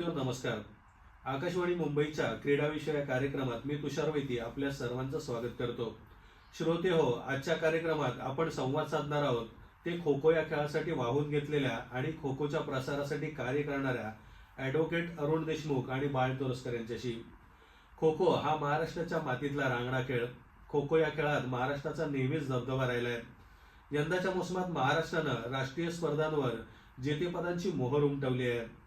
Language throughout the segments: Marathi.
नमस्कार. आकाशवाणी मुंबईच्या क्रीडाविषय या कार्यक्रमात मी तुषार वैती आपल्या सर्वांचं स्वागत करतो. श्रोते हो आजच्या कार्यक्रमात आपण संवाद साधणार आहोत. ते खो खो या खेळासाठी वाहून घेतलेल्या आणि खो खोच्या प्रसारासाठी कार्य करणाऱ्या ॲडव्होकेट अरुण देशमुख आणि बाळ तोरसकर यांच्याशी. खो खो हा महाराष्ट्राच्या मातीतला रांगडा खेळ. खो खो या खेळात महाराष्ट्राचा नेहमीच दबदबा राहिला आहे यंदाच्या मोसमात महाराष्ट्रानं राष्ट्रीय स्पर्धांवर जेतेपदांची मोहर उमटवली आहे.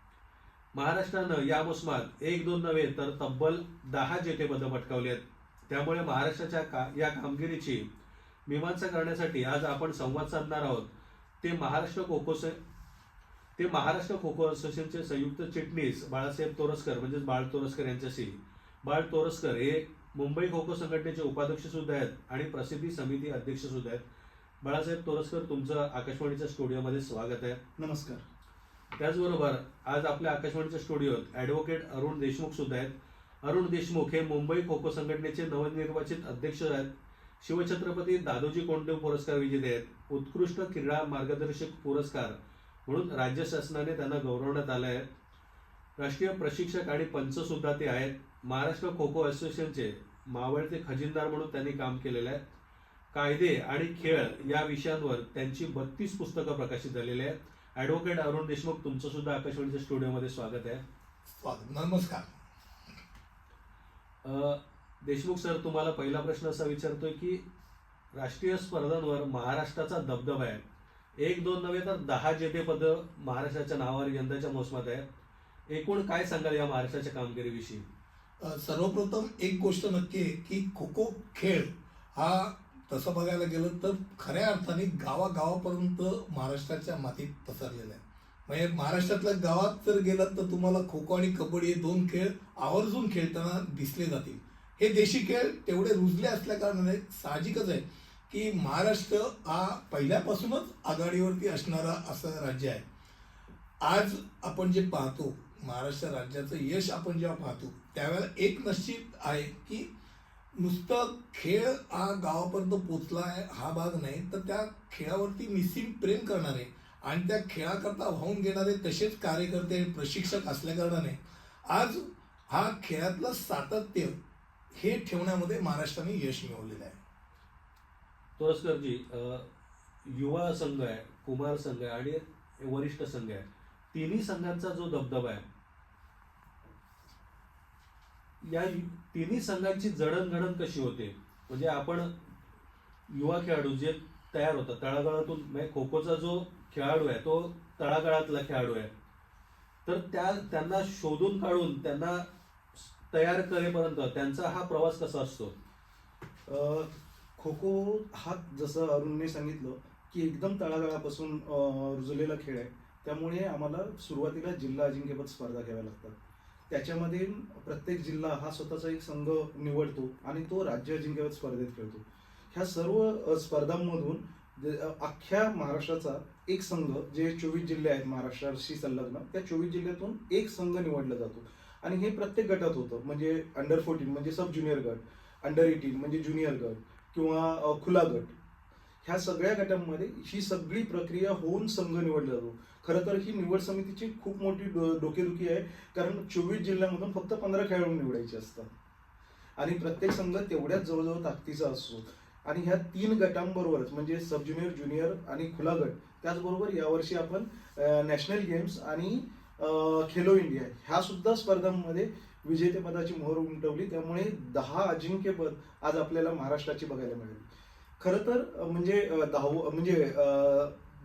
महाराष्ट्रानं या मोसमात एक दोन नव्हे तर तब्बल दहा जेतेपदं पटकावली आहेत. त्यामुळे महाराष्ट्राच्या का या कामगिरीची मीमांसा करण्यासाठी आज आपण संवाद साधणार आहोत. ते महाराष्ट्र खो ते महाराष्ट्र खो खो असोसिएशनचे संयुक्त चिटणीस बाळासाहेब तोरसकर म्हणजेच बाळ तोरसकर यांच्याशी. बाळ तोरसकर हे मुंबई खो खो संघटनेचे उपाध्यक्ष सुद्धा आहेत आणि प्रसिद्धी समिती अध्यक्ष सुद्धा आहेत. बाळासाहेब तोरसकर तुमचं आकाशवाणीच्या स्टुडिओमध्ये स्वागत आहे. नमस्कार. त्याचबरोबर आज आपल्या आकाशवाणीच्या स्टुडिओत ॲडव्होकेट अरुण देशमुख सुद्धा आहेत. अरुण देशमुख हे मुंबई खो खो संघटनेचे नवनिर्वाचित अध्यक्ष आहेत. शिवछत्रपती दादोजी कोंडदेव पुरस्कार विजेते आहेत. उत्कृष्ट क्रीडा मार्गदर्शक पुरस्कार म्हणून राज्य शासनाने त्यांना गौरवण्यात आलं आहे राष्ट्रीय प्रशिक्षक आणि पंच सुद्धा ते आहेत. महाराष्ट्र खो खो असोसिएशनचे मावळते खजिनदार म्हणून त्यांनी काम केलेलं आहे. कायदे आणि खेळ या विषयांवर त्यांची बत्तीस पुस्तकं प्रकाशित झालेली आहेत. ॲडव्होकेट अरुण देशमुख तुमचं सुद्धा आकाशवाणीच्या स्टुडिओमध्ये स्वागत आहे. स्वागत नमस्कार. देशमुख सर तुम्हाला पहिला प्रश्न असा विचारतोय की राष्ट्रीय स्पर्धांवर महाराष्ट्राचा दबदबा आहे. एक दोन नव्हे तर दहा जेतेपद महाराष्ट्राच्या नावावर यंदाच्या मोसमात आहे एकूण काय सांगाल या महाराष्ट्राच्या कामगिरीविषयी? सर्वप्रथम एक गोष्ट नक्की आहे की खो खो खेळ हा तसं बघायला गेलं तर खऱ्या अर्थाने गावागावापर्यंत महाराष्ट्राच्या मातीत पसरलेलं आहे. म्हणजे महाराष्ट्रातल्या गावात जर गेलात तर तुम्हाला खो खो आणि कबड्डी हे दोन खेळ आवर्जून खेळताना दिसले जातील. हे देशी खेळ तेवढे रुजले असल्या कारणाने साहजिकच आहे की महाराष्ट्र हा पहिल्यापासूनच आघाडीवरती असणारा असं राज्य आहे. आज आपण जे पाहतो महाराष्ट्र राज्याचं यश आपण जेव्हा पाहतो त्यावेळेला एक निश्चित आहे की नुसतं खेळ हा गावापर्यंत पोचला आहे हा भाग नाही तर त्या खेळावरती निश्चित प्रेम करणारे आणि त्या खेळाकरता वाहून घेणारे तसेच कार्यकर्ते प्रशिक्षक असल्याकारणाने आज हा खेळातलं सातत्य हे ठेवण्यामध्ये महाराष्ट्राने यश मिळवलेलं आहे. तोरसकरजी युवा संघ आहे कुमार संघ आहे आणि वरिष्ठ संघ आहे. तिन्ही संघांचा जो दबदबा आहे या यु- तिन्ही संघांची जडणघडण कशी होते? म्हणजे आपण युवा खेळाडू जे तयार होतात तळागाळातून म्हणजे खो खोचा जो खेळाडू आहे तो तळागाळातला खेळाडू आहे. तर त्या त्यांना शोधून काढून त्यांना तयार करेपर्यंत त्यांचा हा प्रवास कसा असतो? खो खो हा जसं अरुणने सांगितलं की एकदम तळागाळापासून रुजलेला खेळ आहे. त्यामुळे आम्हाला सुरुवातीला जिल्हा अजिंक्यपद स्पर्धा घ्याव्या लागतात. त्याच्यामध्ये प्रत्येक जिल्हा हा स्वतःचा एक संघ निवडतो आणि तो राज्य अजिंक्यपद स्पर्धेत खेळतो. ह्या सर्व स्पर्धांमधून अख्ख्या महाराष्ट्राचा एक संघ जे चोवीस जिल्हे आहेत महाराष्ट्राशी संलग्न त्या चोवीस जिल्ह्यातून एक संघ निवडला जातो. आणि हे प्रत्येक गटात होतं. म्हणजे अंडर फोर्टीन म्हणजे सब ज्युनियर गट अंडर एटीन म्हणजे ज्युनियर गट किंवा खुला गट. ह्या सगळ्या गटांमध्ये ही सगळी प्रक्रिया होऊन संघ निवडला जातो. खरं तर ही निवड समितीची खूप मोठी डोकेदुखी आहे. कारण चोवीस जिल्ह्यामधून फक्त पंधरा खेळाडू निवडायचे असतात. आणि प्रत्येक संघ तेवढ्याच जवळजवळ ताकदीचा असतो. आणि ह्या तीन गटांबरोबरच म्हणजे सब ज्युनियर ज्युनियर आणि खुला गट त्याचबरोबर यावर्षी आपण नॅशनल गेम्स आणि खेलो इंडिया ह्या सुद्धा स्पर्धांमध्ये विजेतेपदाची मोहर उमटवली. त्यामुळे दहा अजिंक्यपद आज आपल्याला महाराष्ट्राची बघायला मिळाली. खरं तर म्हणजे अ, दहाव म्हणजे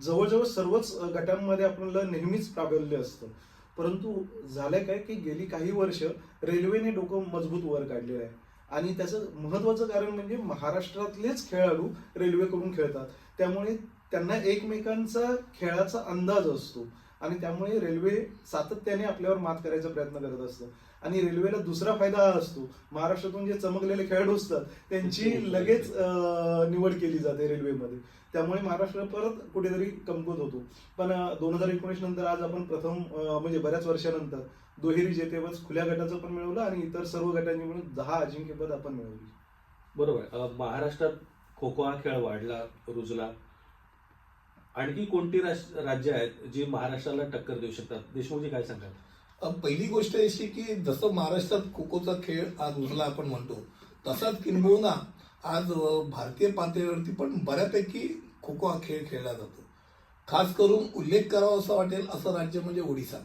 जवळजवळ सर्वच गटांमध्ये आपल्याला नेहमीच प्राबल्य असतं. परंतु झालंय काय की गेली काही वर्ष रेल्वेने डोकं मजबूत वर काढलेलं आहे. आणि त्याचं महत्वाचं कारण म्हणजे महाराष्ट्रातलेच खेळाडू रेल्वेकडून खेळतात. त्यामुळे त्यांना एकमेकांचा खेळाचा अंदाज असतो. आणि त्यामुळे रेल्वे सातत्याने आपल्यावर मात करायचा प्रयत्न करत असतं. आणि रेल्वेला दुसरा फायदा हा असतो. महाराष्ट्रातून जे चमकलेले खेळाडू असतात त्यांची लगेच अं, निवड केली जाते रेल्वेमध्ये. त्यामुळे महाराष्ट्र परत कुठेतरी कमकुत होतो. पण दोन हजार एकोणीस नंतर आज आपण प्रथम म्हणजे बऱ्याच वर्षानंतर दुहेरी जेतेपद खुल्या गटाचं पण मिळवलं आणि इतर सर्व गटांनी मिळून दहा अजिंक्यपद आपण मिळवली. बरोबर. महाराष्ट्रात खो खो हा खेळ वाढला रुजला. आणखी कोणती राज- राज्य आहेत जी महाराष्ट्राला टक्कर देऊ शकतात? देशमुखजी काय सांगाल अ, पहिली गोष्ट अशी की जसं महाराष्ट्रात खो खोचा खेळ आज उजला आपण म्हणतो तसाच किंबहुना आज भारतीय पातळीवरती पण बऱ्यापैकी खो खो हा खेळ खेळला जातो. खास करून उल्लेख करावा असं वाटेल असं राज्य म्हणजे ओडिसा.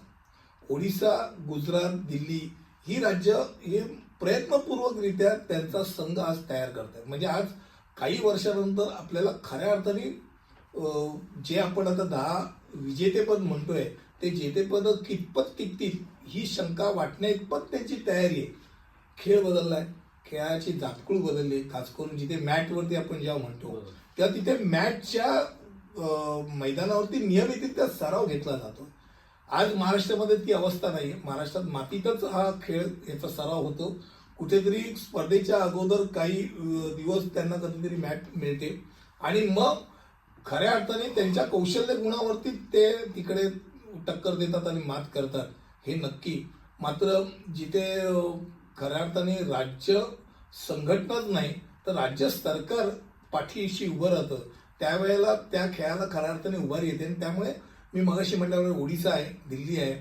ओडिसा गुजरात दिल्ली ही राज्य हे प्रयत्नपूर्वकरित्या त्यांचा संघ आज तयार करतात म्हणजे आज काही वर्षानंतर आपल्याला खऱ्या अर्थाने जे आपण आता दहा विजेतेपद म्हणतोय ते जेतेपद कितपत टिकतील ही शंका वाटण्या इतपत त्यांची तयारी आहे. खेळ बदललाय खेळाची जातकुळ बदलली खास करून जिथे मॅटवरती आपण जेव्हा म्हणतो तेव्हा तिथे मॅचच्या अ, मैदानावरती नियमितरित्या सराव घेतला जातो. आज महाराष्ट्रामध्ये ती अवस्था नाही महाराष्ट्रात मातीतच हा खेळ याचा सराव होतो. कुठेतरी स्पर्धेच्या अगोदर काही दिवस त्यांना कधीतरी मॅच मिळते. आणि मग खऱ्या अर्थाने त्यांच्या कौशल्य गुणावरती ते तिकडे टक्कर देतात आणि मात करतात. हे नक्की. मात्र जिथे खऱ्या अर्थाने राज्य संघटनाच नाही तर राज्य सरकार पाठीशी उभं राहतं. त्यावेळेला त्या खेळाला खऱ्या अर्थाने उभारी येते आणि त्यामुळे मी मगाशी म्हटल्यावर ओडिसा आहे दिल्ली आहे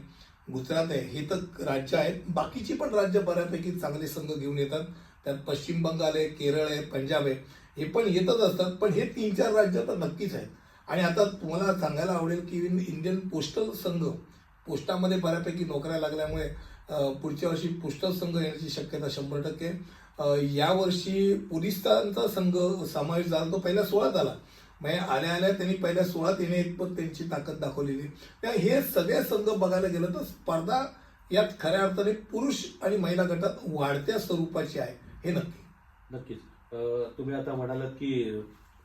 गुजरात आहे हे तर राज्य आहेत. बाकीची पण राज्य बऱ्यापैकी चांगले संघ घेऊन येतात. त्यात पश्चिम बंगाल आहे केरळ आहे पंजाब आहे. हे पण येतच असतात. पण हे तीन चार राज्य तर नक्कीच आहेत. आणि आता तुम्हाला सांगायला आवडेल की इंडियन पोस्टल संघ पोस्टामध्ये बऱ्यापैकी नोकऱ्या लागल्यामुळे पुढच्या वर्षी पोस्टल संघ येण्याची शक्यता शंभर टक्के. यावर्षी पोलिसांचा संघ समावेश झाला तो पहिल्या सोळात आला. म्हणजे आल्या आल्या त्यांनी पहिल्या सोळात येणे इतपत त्यांची ताकद दाखवलेली. त्या हे सगळे संघ बघायला गेलं तर स्पर्धा यात खऱ्या अर्थाने पुरुष आणि महिला गटात वाढत्या स्वरूपाची आहे हे नक्की. नक्कीच. तुम्ही आता म्हणालात की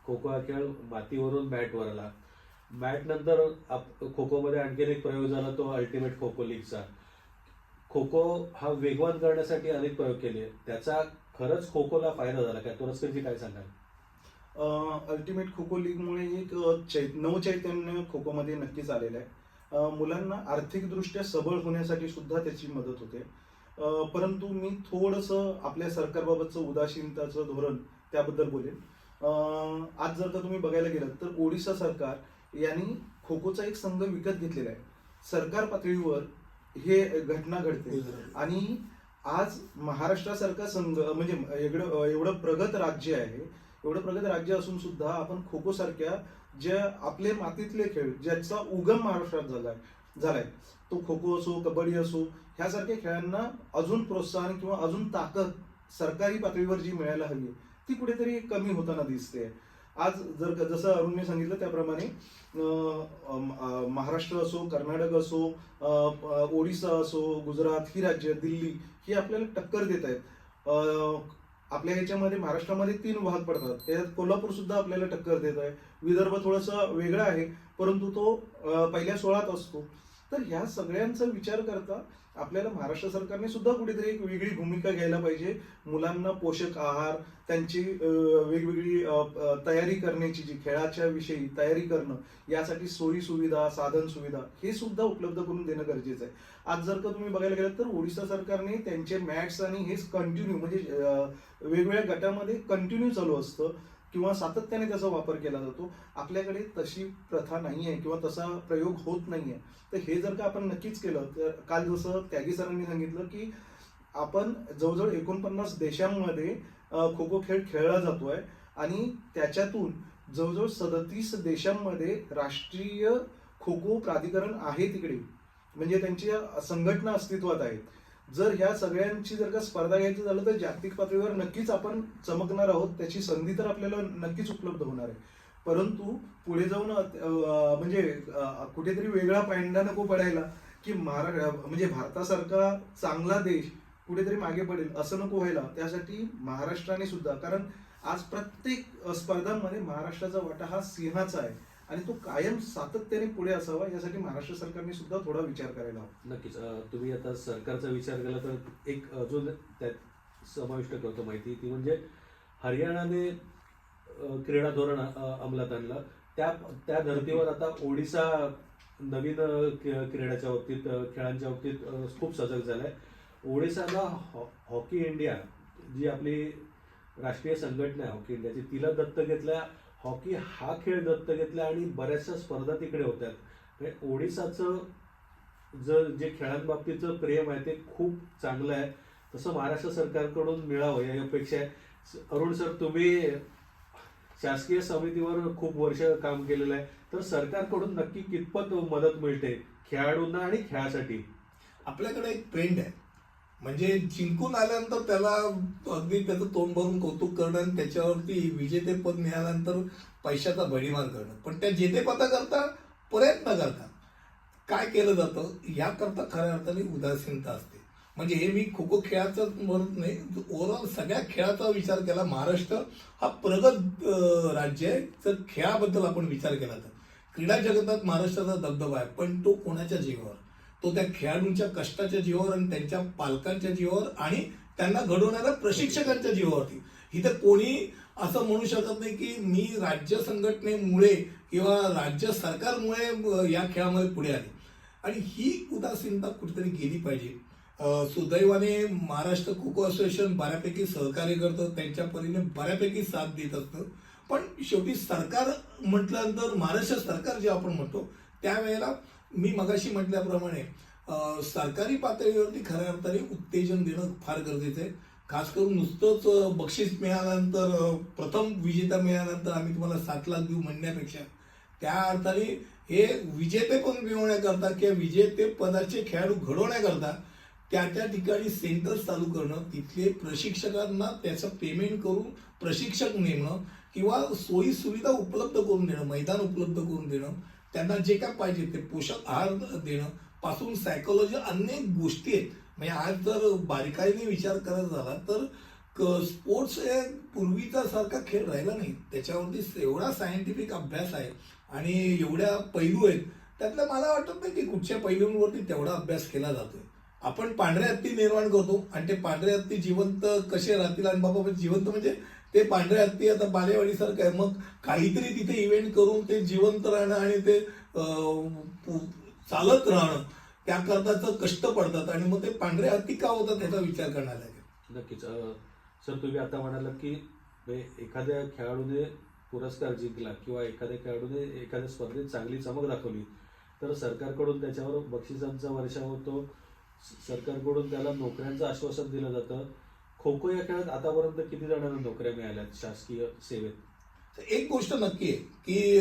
खो खो हा खेळ मातीवरून बॅटवर आला. बॅट नंतर खो खो मध्ये आणखीन एक प्रयोग झाला तो अल्टिमेट खो खो लीगचा खो खो हा वेगवान करण्यासाठी अनेक प्रयोग केले. त्याचा खरंच खो खोला फायदा झाला काय? तुरस्करजी काय सांगाल? अल्टिमेट खो खो लीगमुळे एक अ, चै- नवचैतन्य खो खोमध्ये नक्कीच आलेलं आहे. मुलांना आर्थिकदृष्ट्या सबळ होण्यासाठी सुद्धा त्याची मदत होते. परंतु मी थोडंसं आपल्या सरकारबाबतचं उदासीनताचं धोरण त्याबद्दल बोलेन. आज जर का तुम्ही बघायला गेलात तर ओडिशा सरकार यांनी खो खोचा एक संघ विकत घेतलेला आहे. सरकार पातळीवर हे घटना घडते. आणि आज महाराष्ट्रासारखा संघ म्हणजे एवढं एवढं प्रगत राज्य आहे एवढं प्रगत राज्य असून सुद्धा आपण खो खो सारख्या ज्या आपले मातीतले खेळ ज्याचा उगम महाराष्ट्रात झालाय झालाय तो खो खो असो कबड्डी असो ह्यासारख्या खेळांना अजून प्रोत्साहन किंवा अजून ताकद सरकारी पातळीवर जी मिळायला हवी ती कुठेतरी कमी होताना दिसते. आज जर जसं अरुणने सांगितलं त्याप्रमाणे महाराष्ट्र असो कर्नाटक असो ओडिसा असो गुजरात ही राज्य दिल्ली ही आपल्याला टक्कर देत आहेत. आपल्या ह्याच्यामध्ये महाराष्ट्रामध्ये तीन भाग पडतात. त्याच्यात कोल्हापूर सुद्धा आपल्याला टक्कर देत आहे. विदर्भ थोडंसं वेगळा आहे परंतु तो पहिल्या सोळात असतो. तर ह्या सगळ्यांचा विचार करता आपल्याला महाराष्ट्र सरकारने सुद्धा कुठेतरी एक वेगळी भूमिका घ्यायला पाहिजे. मुलांना पोषक आहार त्यांची वेगवेगळी तयारी करण्याची जी खेळाच्या विषयी तयारी करणं यासाठी सोयी सुविधा साधन सुविधा हे सुद्धा उपलब्ध करून देणं गरजेचं आहे. आज जर का तुम्ही बघायला गेलात तर ओडिशा सरकारने त्यांचे मॅट्स आणि हे कंटिन्यू म्हणजे वेगवेगळ्या गटामध्ये कंटिन्यू चालू असतं. किंवा सातत्याने त्याचा वापर केला जातो आपल्याकडे तशी प्रथा नाही आहे किंवा तसा प्रयोग होत नाही आहे तर हे जर का आपण नक्कीच केलं तर काल जसं त्यागी सरांनी सांगितलं की आपण जवळजवळ एकोणपन्नास देशांमध्ये खो खो खेळ खेळला जातोय आणि त्याच्यातून जवळजवळ सदतीस देशांमध्ये राष्ट्रीय खो खो प्राधिकरण आहे तिकडे. म्हणजे त्यांची संघटना अस्तित्वात आहेत. जर ह्या सगळ्यांची जर का स्पर्धा घ्यायची झालं तर जागतिक पातळीवर नक्कीच आपण चमकणार आहोत. त्याची संधी तर आपल्याला नक्कीच उपलब्ध होणार आहे. परंतु पुढे जाऊन म्हणजे कुठेतरी वेगळा पायंडा नको पडायला की महाराष्ट्र म्हणजे भारतासारखा चांगला देश कुठेतरी मागे पडेल असं नको व्हायला त्यासाठी महाराष्ट्राने सुद्धा कारण आज प्रत्येक स्पर्धांमध्ये महाराष्ट्राचा वाटा हा सिंहाचा आहे. आणि तो कायम सातत्याने पुढे असावा यासाठी महाराष्ट्र सरकारने सुद्धा थोडा विचार करायला हवा. नक्कीच. तुम्ही आता सरकारचा विचार केला तर एक अजून त्यात समाविष्ट करतो माहिती ती म्हणजे हरियाणाने क्रीडा धोरण अंमलात आणलं. त्या त्या धर्तीवर आता ओडिसा नवीन क- क्रीडाच्या बाबतीत खेळांच्या बाबतीत खूप सजग झालाय. ओडिसाला हॉ- हॉकी इंडिया जी आपली राष्ट्रीय संघटना आहे हॉकी इंडियाची तिला दत्त घेतल्या. हॉकी हा खेळ दत्त घेतला आणि बऱ्याचशा स्पर्धा तिकडे होत्यात म्हणजे ओडिसाचं जर जे खेळांबाबतीचं प्रेम आहे ते खूप चांगलं आहे. तसं महाराष्ट्र सरकारकडून मिळावं या अपेक्षा आहे. अरुण सर तुम्ही शासकीय समितीवर खूप वर्ष काम केलेलं आहे. तर सरकारकडून नक्की कितपत मदत मिळते खेळाडूंना आणि खेळासाठी? आपल्याकडे एक ट्रेंड आहे. म्हणजे जिंकून आल्यानंतर त्याला अगदी त्याचं तोंड भरून कौतुक करणं आणि त्याच्यावरती विजेतेपद मिळाल्यानंतर पैशाचा भडीमार करणं. पण त्या जेतेपदाकरता प्रयत्न करतात. काय केलं जातं? याकरता खऱ्या अर्थाने उदासीनता असते. म्हणजे हे मी खो खो खेळाचं म्हणत नाही ओव्हरऑल सगळ्या खेळाचा विचार केला. महाराष्ट्र हा प्रगत राज्य आहे. तर खेळाबद्दल आपण विचार केला तर. क्रीडा जगतात महाराष्ट्राचा दबदबा आहे पण तो कोणाच्या जीवावर? तो त्या खेळाडूंच्या कष्टाच्या जीवावर आणि त्यांच्या पालकांच्या जीवावर आणि त्यांना घडवणाऱ्या प्रशिक्षकांच्या जीवावरती. इथं कोणी असं म्हणू शकत नाही की मी राज्य संघटनेमुळे किंवा राज्य सरकारमुळे या खेळामध्ये पुढे आले. आणि ही उदासीनता कुठेतरी गेली पाहिजे. सुदैवाने महाराष्ट्र खो खो असोसिएशन बऱ्यापैकी सहकार्य करतं त्यांच्या परीने बऱ्यापैकी साथ देत असतं. पण शेवटी सरकार म्हटल्यानंतर महाराष्ट्र सरकार जे आपण म्हणतो त्यावेळेला मी मगाशी म्हटल्याप्रमाणे सरकारी पातळीवरती खऱ्या अर्थाने उत्तेजन देणं फार गरजेचं आहे. खास करून नुसतंच बक्षीस मिळाल्यानंतर प्रथम विजेता मिळाल्यानंतर आम्ही तुम्हाला सात लाख देऊ म्हणण्यापेक्षा त्या अर्थाने हे विजेतेपण मिळवण्याकरता किंवा विजेते पदाचे खेळाडू घडवण्याकरता त्या त्या ठिकाणी सेंटर्स चालू करणं तिथले प्रशिक्षकांना त्याचं पेमेंट करून प्रशिक्षक नेमणं किंवा सोयी सुविधा उपलब्ध करून देणं मैदान उपलब्ध करून देणं त्यांना जे काय पाहिजे ते पोषक आहार देणं पासून सायकोलॉजी अनेक गोष्टी आहेत. म्हणजे आज जर बारीकाईने विचार करायचा झाला तर स्पोर्ट्स हे पूर्वीचा सारखा खेळ राहिला नाही. त्याच्यावरती एवढा सायंटिफिक अभ्यास आहे आणि एवढ्या पैलू आहेत. त्यातलं मला वाटत नाही की कुठच्या पैलूंवरती तेवढा अभ्यास केला जातोय. आपण पांढऱ्या हत्ती निर्माण करतो आणि ते पांढरे हत्ती जिवंत कसे राहतील आणि बाबा जिवंत म्हणजे ते पांढरे हत्ती आता बालेवाडीसारखं आहे. मग काहीतरी तिथे इव्हेंट करून ते जिवंत राहणं आणि ते चालत राहणं त्याकरताच कष्ट पडतात. आणि मग ते पांढरे हत्ती का होतात याचा विचार करणार लागेल. नक्कीच. सर तुम्ही आता म्हणालात की एखाद्या खेळाडूने पुरस्कार जिंकला किंवा एखाद्या खेळाडूने एखाद्या स्पर्धेत चांगली चमक दाखवली तर सरकारकडून त्याच्यावर बक्षिसांचा वर्षा होतो. सरकारकडून त्याला नोकऱ्यांचं आश्वासन दिलं जातं. खो खो या खेळात आतापर्यंत किती जणांना नोकऱ्या मिळाल्यात शासकीय सेवेत? तर एक गोष्ट नक्की आहे की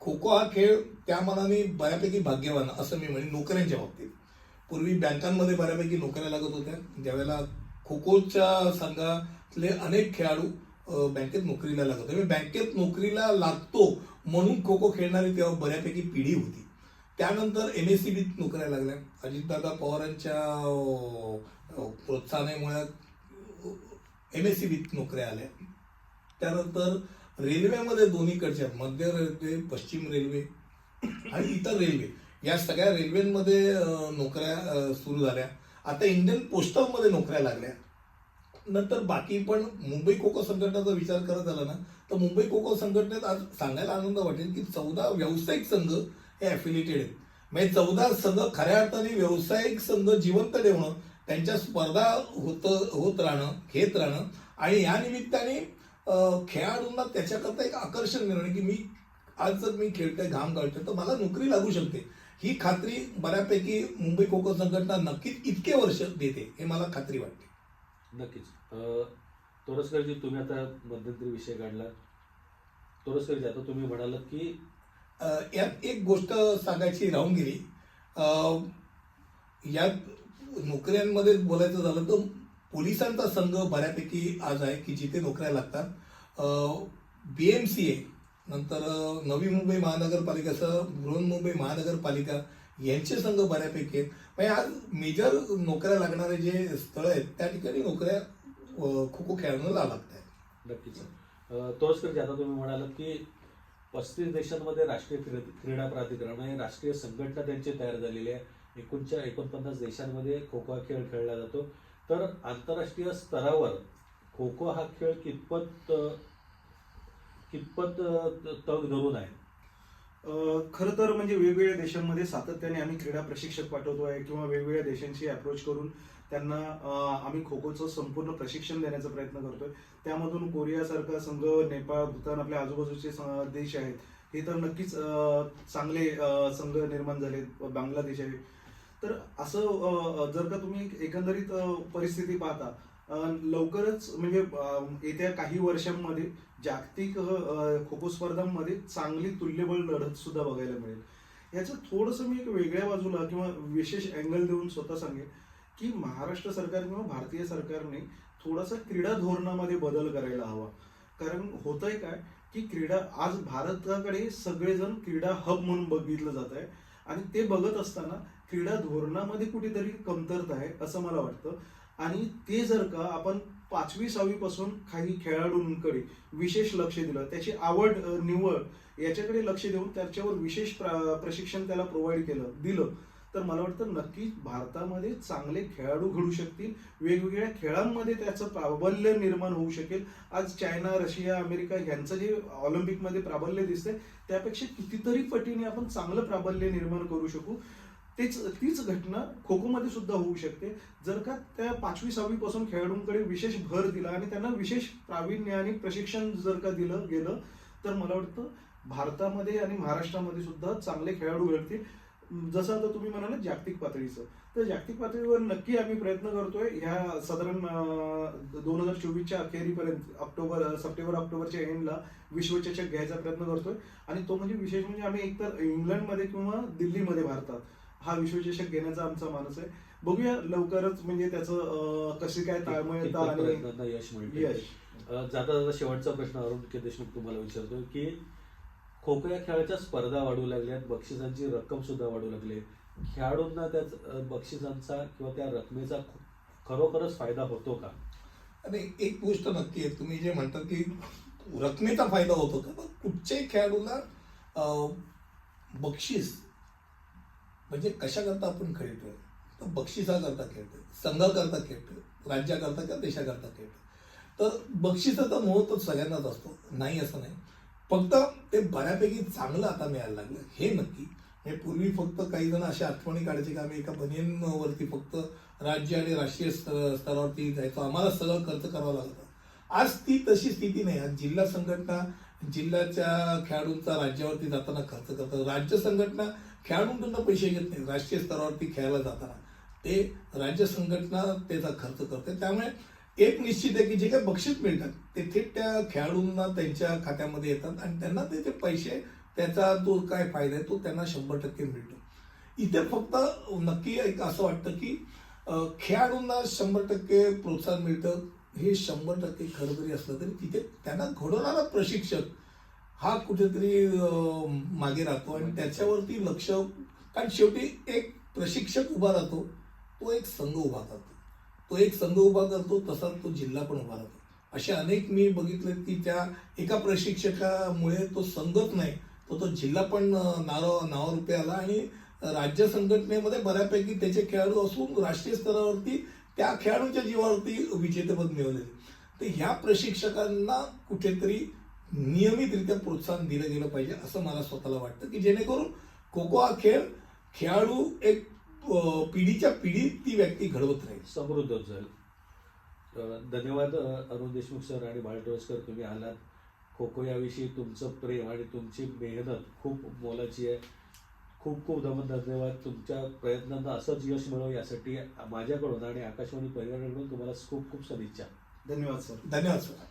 खो खो हा खेळ त्या मनाने बऱ्यापैकी भाग्यवान असं मी म्हणेन नोकऱ्यांच्या बाबतीत. पूर्वी बँकांमध्ये बऱ्यापैकी नोकऱ्या लागत होत्या. ज्यावेळेला खो खोच्या संघातले अनेक खेळाडू बँकेत नोकरीला लागत होते. म्हणजे बँकेत नोकरीला लागतो म्हणून खो खो खेळणारी तेव्हा बऱ्यापैकी पिढी होती. त्यानंतर एम एस सी बीत नोकऱ्या लागल्या. अजितदादा पवारांच्या प्रोत्साहनामुळे एम एस सी बीत नोकऱ्या आल्या. त्यानंतर रेल्वेमध्ये दोन्हीकडच्या मध्य रेल्वे पश्चिम रेल्वे आणि इतर रेल्वे. या सगळ्या रेल्वेमध्ये नोकऱ्या सुरू झाल्या. आता इंडियन पोस्टलमध्ये नोकऱ्या लागल्या. नंतर बाकी पण मुंबई कोको संघटनेचा विचार करत आला ना तर मुंबई कोको संघटनेत आज सांगायला आनंद वाटेल की चौदा व्यावसायिक संघ हे ॲफिलिटेड आहेत. म्हणजे चौदा संघ खऱ्या अर्थाने व्यावसायिक संघ जिवंत ठेवणं त्यांच्या स्पर्धा होत होत राहणं घेत राहणं आणि या निमित्ताने खेळाडूंना त्याच्याकरता एक आकर्षण मिळणं की मी आज जर मी खेळतोय घाम गाळतोय तर मला नोकरी लागू शकते. ही खात्री बऱ्यापैकी मुंबई कोको संघटना नक्कीच इतके वर्ष देते हे मला खात्री वाटते. नक्कीच. तोरसकरजी तुम्ही आता मध्यंतरी विषय काढला. तोरसकरजी आता तुम्ही म्हणालात की यात एक गोष्ट सांगायची राहून गेली. यात नोकऱ्यांमध्ये बोलायचं झालं तर पोलिसांचा संघ बऱ्यापैकी आज आहे की जिथे नोकऱ्या लागतात. बी एम सी ए नंतर नवी मुंबई महानगरपालिकासह बृहन्मुंबई महानगरपालिका यांचे संघ बऱ्यापैकी आहेत. म्हणजे आज मेजर नोकऱ्या लागणारे जे स्थळ आहेत त्या ठिकाणी नोकऱ्या खो खो खेळाडूंना लागत आहेत. नक्कीच. तोच तर आता तुम्ही म्हणालात की पस्तीस देशांमध्ये राष्ट्रीय क्रीडा प्राधिकरण आणि राष्ट्रीय संघटना त्यांची तयार झालेली आहे. एकूणच्या एकोणपन्नास देशांमध्ये खो खो हा खेळ खेळला जातो. तर आंतरराष्ट्रीय स्तरावर खो खो हा खेळ कितपत कितपत तग धरून आहे? खरं तर म्हणजे वेगवेगळ्या देशांमध्ये सातत्याने आम्ही क्रीडा प्रशिक्षक पाठवतो आहे किंवा वेगवेगळ्या देशांशी अप्रोच करून त्यांना आम्ही खो खोचं संपूर्ण प्रशिक्षण देण्याचा प्रयत्न करतोय. त्यामधून कोरियासारखा संघ नेपाळ भूतान आपल्या आजूबाजूचे स- देश आहेत. हे तर नक्कीच चांगले संघ निर्माण झाले बांगलादेश आहे. तर असं जर का तुम्ही एकंदरीत परिस्थिती पाहता लवकरच म्हणजे येत्या काही वर्षांमध्ये जागतिक खो खो स्पर्धांमध्ये चांगली तुल्यबळ लढत सुद्धा बघायला मिळेल. याचं थोडंसं मी एक वेगळ्या बाजूला किंवा विशेष अँगल देऊन स्वतः सांगेन की महाराष्ट्र सरकार किंवा भारतीय सरकारने थोडासा क्रीडा धोरणामध्ये बदल करायला हवा. कारण होतंय काय की क्रीडा आज भारताकडे सगळेजण क्रीडा हब म्हणून बघितलं जात आहे आणि ते बघत असताना क्रीडा धोरणामध्ये कुठेतरी कमतरता आहे असं मला वाटतं. आणि ते जर का आपण पाचवी सहावी पासून काही खेळाडूंकडे विशेष लक्ष दिलं त्याची आवड निवड याच्याकडे लक्ष देऊन त्याच्यावर विशेष प्रशिक्षण त्याला प्रोव्हाइड केलं दिलं तर मला वाटतं नक्कीच भारतामध्ये चांगले खेळाडू घडू शकतील. वेगवेगळ्या खेळांमध्ये त्याचं प्राबल्य निर्माण होऊ शकेल. आज चायना रशिया अमेरिका यांचं जे ऑलिम्पिकमध्ये प्राबल्य दिसतंय त्यापेक्षा कितीतरी पटीने आपण चांगलं प्राबल्य निर्माण करू शकू. तेच तीच घटना खो खोमध्ये सुद्धा होऊ शकते. जर का त्या पाचवी सहावी पासून खेळाडूंकडे विशेष भर दिला आणि त्यांना विशेष प्रावीण्य आणि प्रशिक्षण जर का दिलं गेलं तर मला वाटतं भारतामध्ये आणि महाराष्ट्रामध्ये सुद्धा चांगले खेळाडू घडतील. जसं आता तुम्ही म्हणाला जागतिक पातळीचं. तर जागतिक पातळीवर नक्की आम्ही प्रयत्न करतोय ह्या साधारण दोन हजार चोवीसच्या अखेरीपर्यंत ऑक्टोबर सप्टेंबर ऑक्टोबरच्या एंडला विश्वचषक घ्यायचा प्रयत्न करतोय. आणि तो म्हणजे विशेष म्हणजे आम्ही एकतर इंग्लंडमध्ये किंवा दिल्लीमध्ये भारतात हा विश्वचषक घेण्याचा आमचा मानस आहे. बघूया लवकरच म्हणजे त्याचं कशी काय ताळमेळ आणि यश मिळते यश. अ, जाता जाता शेवटचा प्रश्न अरुण के देशमुख तुम्हाला विचारतो की खो खो या खेळाच्या स्पर्धा वाढू लागल्यात बक्षिसांची रक्कम सुद्धा वाढू लागली. खेळाडूंना त्या बक्षिसांचा किंवा त्या रकमेचा खरोखरच फायदा होतो का? आणि एक गोष्ट नक्की आहे तुम्ही जे म्हणता की रकमेचा फायदा होतो का? पण कुठच्याही खेळाडूला बक्षीस म्हणजे कशाकरता आपण खेळतोय? तर बक्षिसाकरता खेळतोय संघाकरता खेळतोय राज्याकरता किंवा देशाकरता खेळतोय. तर बक्षिसाचा महत्त्व सगळ्यांनाच असतो नाही असं नाही. फक्त ते बऱ्यापैकी चांगलं आता मिळायला लागलं. हे नक्की. म्हणजे पूर्वी फक्त काही जण अशा आठवणी काढायचे की आम्ही एका बनियनवरती फक्त राज्य आणि राष्ट्रीय स्तर स्तरावरती जायचो. आम्हाला सगळं खर्च करावं लागतं आज ती तशी स्थिती नाही. आज जिल्हा संघटना जिल्ह्याच्या खेळाडूंचा राज्यावरती जाताना खर्च करतात. राज्य संघटना खेळाडूंकडून पैसे घेत नाही. राष्ट्रीय स्तरावरती खेळायला जाताना. ते राज्य संघटना त्याचा खर्च करते. त्यामुळे एक निश्चित आहे की जे काही बक्षीस मिळतात ते थेट त्या खेळाडूंना त्यांच्या खात्यामध्ये येतात आणि त्यांना ते ते पैसे त्याचा जो काय फायदा आहे तो त्यांना शंभर टक्के मिळतो. इथे फक्त नक्की एक असं वाटतं की खेळाडूंना शंभर टक्के प्रोत्साहन मिळतं. हे शंभर टक्के खरं जरी असलं तरी तिथे त्यांना घडवणारा प्रशिक्षक हा कुठेतरी मागे राहतो आणि त्याच्यावरती लक्ष कारण शेवटी एक प्रशिक्षक उभा राहतो तो एक संघ उभा करतो. तो एक संघ उभा करतो तसाच तो जिल्हा पण उभा राहतो. असे अनेक मी बघितले की त्या एका प्रशिक्षकामुळे तो संघच नाही तो तो जिल्हा पण नाव नावारूपे आला आणि राज्य संघटनेमध्ये बऱ्यापैकी त्याचे खेळाडू असून राष्ट्रीय स्तरावरती त्या खेळाडूच्या जीवावरती विजेतेपद मिळवले तर ह्या प्रशिक्षकांना कुठेतरी नियमितरित्या प्रोत्साहन दिलं गेलं पाहिजे असं मला स्वतःला वाटतं की जेणेकरून खो खो हा खेळ खेळाडू एक पिढीच्या पिढी ती व्यक्ती घडवत राहील. समृद्ध जाईल धन्यवाद अरुण देशमुख सर आणि बाळटोळसकर तुम्ही आलात. खो खो याविषयी तुमचं प्रेम आणि तुमची मेहनत खूप मोलाची आहे. खूप खूप धम धन्यवाद. तुमच्या प्रयत्नांना असंच यश मिळव यासाठी माझ्याकडून आणि आकाशवाणी परिवाराकडून तुम्हाला खूप खूप सदिच्छा. धन्यवाद सर. धन्यवाद सर.